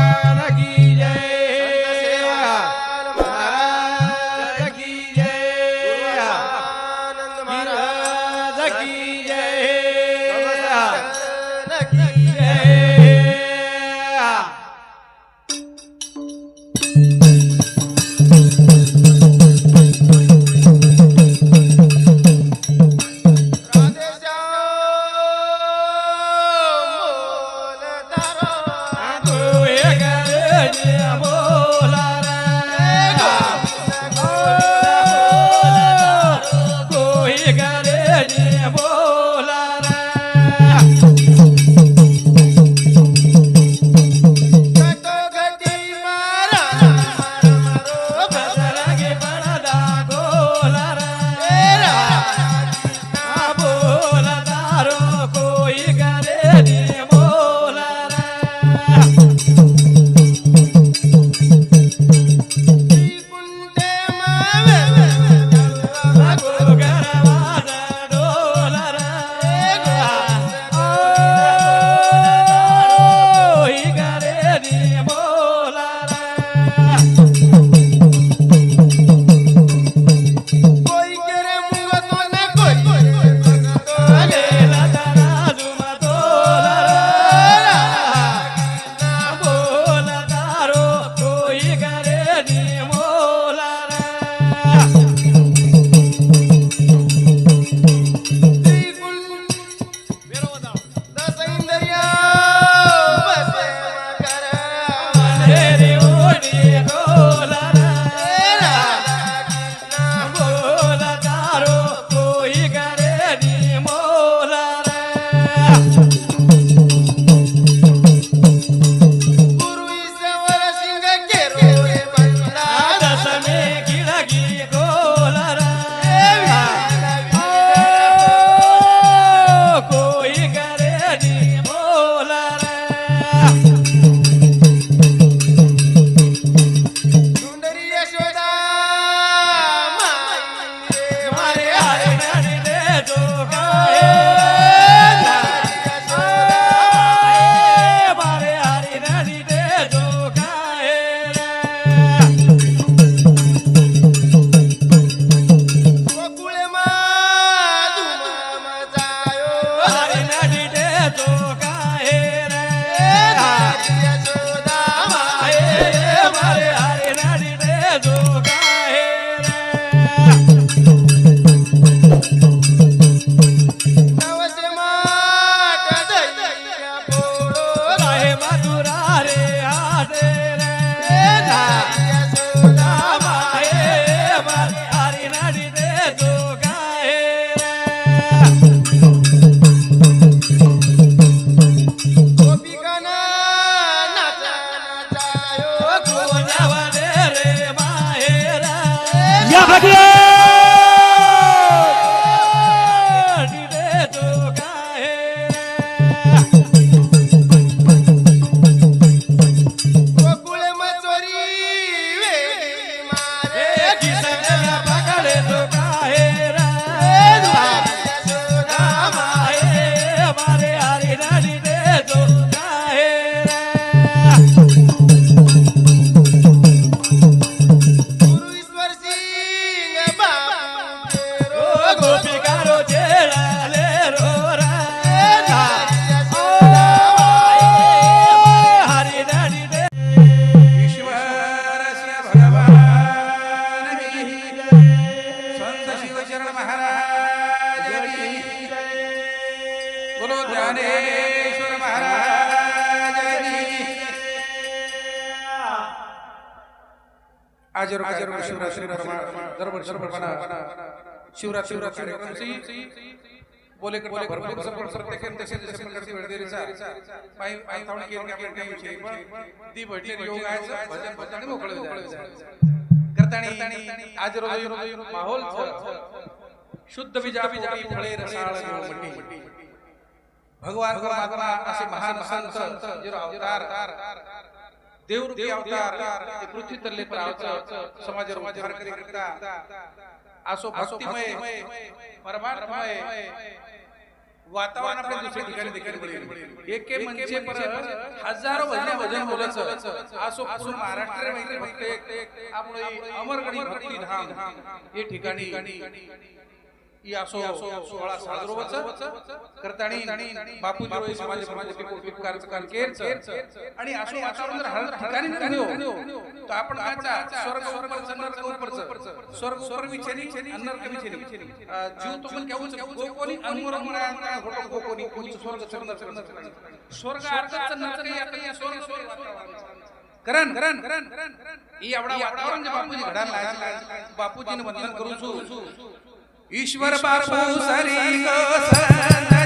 भगवान ज्ञानेश्वर महाराज आज रोज शिवरात्री दरवर्षी शिवरात्री कार्यक्रमची बोले बोले भरपूर भरपूर प्रत्येक तसे जसे प्रकारची वेळेचा पायी पायी थावणी केली की आपण काही विषय ती भटली योग आहे भजन भजन आणि मोकळे करतानी आज रोज माहोल शुद्ध विजापी बीजा फळे रसाळ मंडी. भगवान परमात्मा असे महान संत जे अवतार देवरूपी अवतार पृथ्वी तल्ले प्रावचं समाज करिता असो भक्तिमय परमार्थमय वातावरण आपल्या दुसऱ्या ठिकाणी देखील एके म्हणजे पर हजारो भजन भजन बोलायचं असो पूर्ण महाराष्ट्र फक्त एक आपलं अमरगडी धाम. हे ठिकाणी सोहळा समाज आणि हो, आपण काचा स्वर्ग स्वर्ग विचेनी विचेनी जीव तो पण गोकोनी घोटो गोकोनी स्वर्ग अर्थात नरक या या स्वर्ग स्वर्ग वातावरण करण करण करण ही एवढा वातावरण जे बापूजी बापूजीने वंदन करून ईश्वर बापू सरी को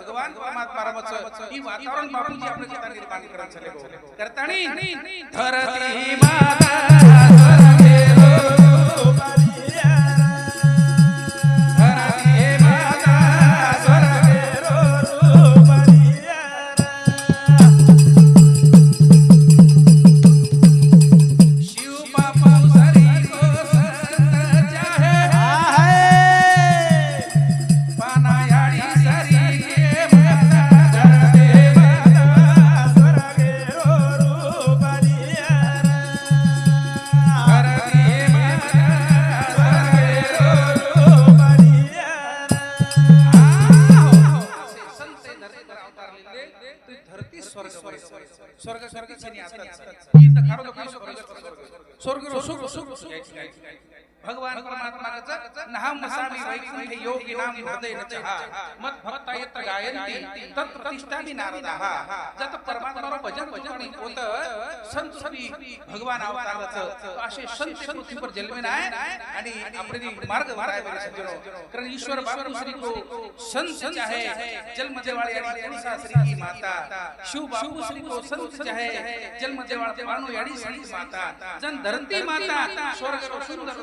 भगवान परमात्मा ही वातावरण बापूजी आपल्या चित्तात निर्माण करत चले गो. करतानी. धरती माता. मत भक्ता येत गायंती तत् प्रतिष्ठानी नारदः. जत परमात्मा भजन भजन होत संत श्री भगवान अवताराचं असे संत पृथ्वीवर जन्मे आणि आपले मार्ग कारण ईश्वर श्री को संत चाहे जन्म देवाळी श्री की माता. शिव श्री को संत चाहे जन्म देवाळ श्री माता. जन धरती माता स्वर्ग सुंदर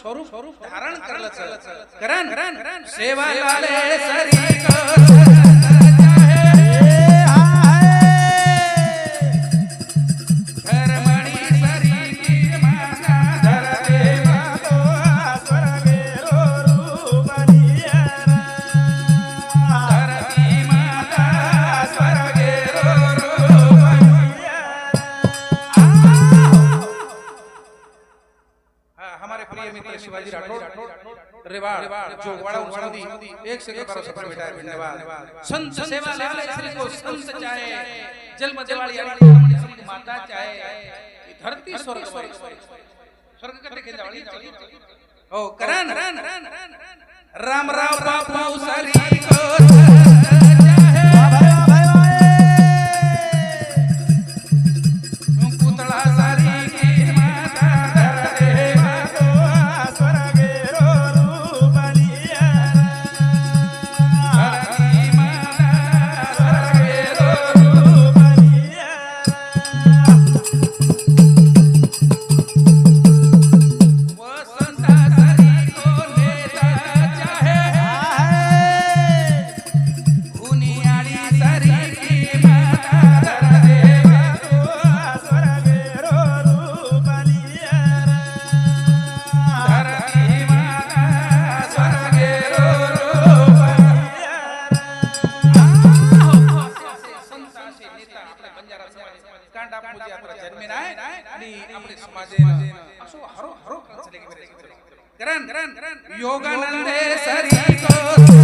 स्वरूप स्वरूप धारण करलच. सेवा लाले सरी को रेवाड़ जो वाड़ा उन्होंने एक से करो सफल बेटा धन्यवाद संत सेवा लाले श्री को संत चाहे. जन्म देवाली श्री की माता चाहे. धरती स्वर्ग स्वर्ग करते के जावली ओ करन राम राम बापू सरी को योगानंदे सरी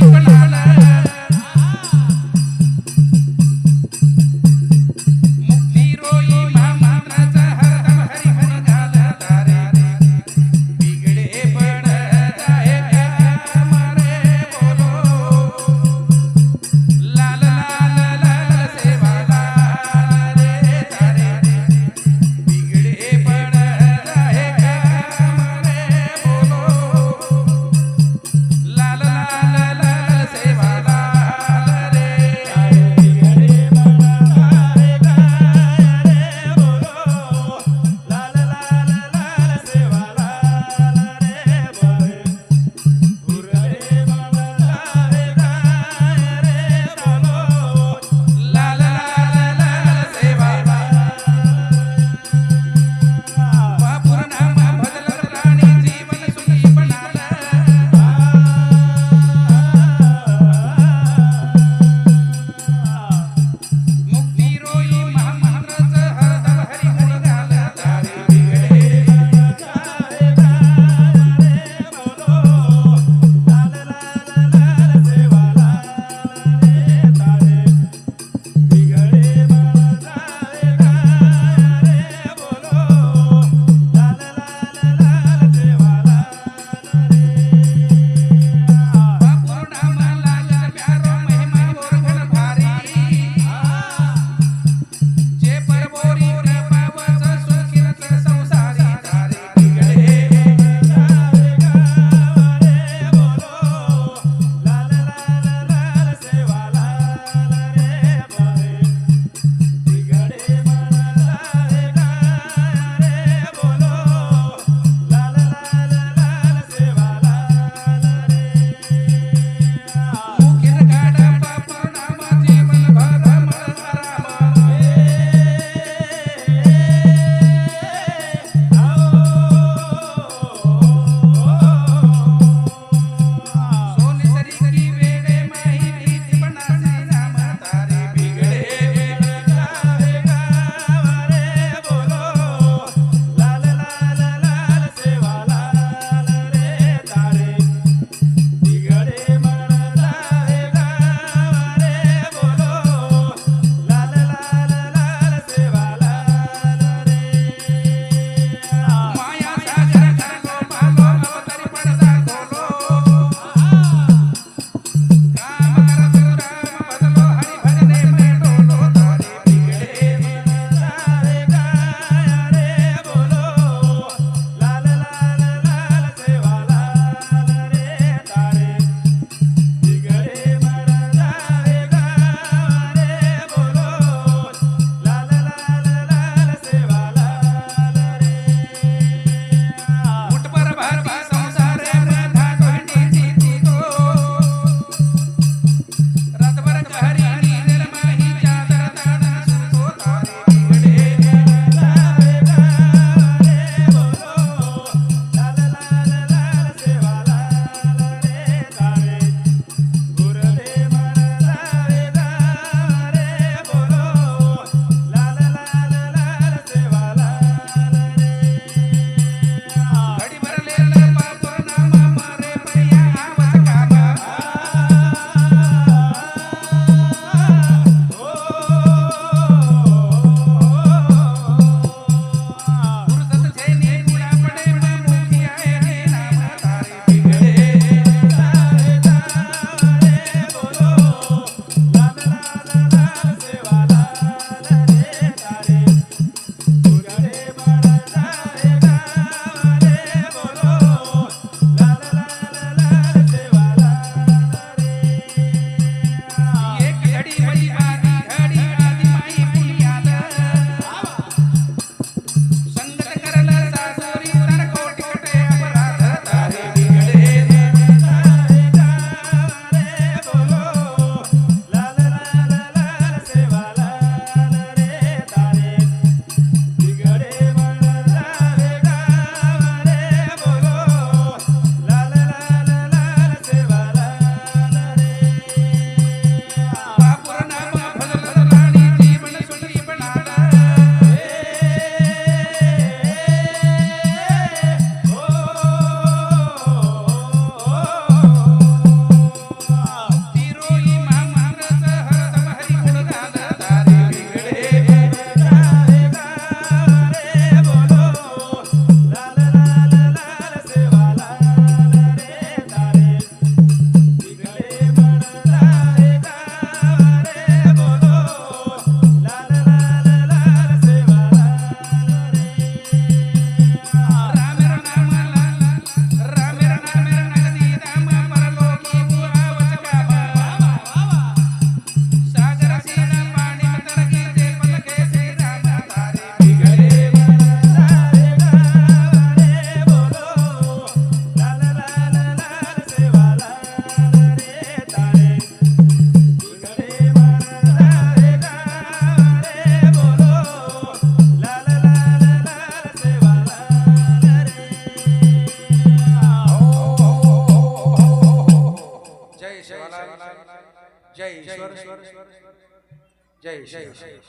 Shame.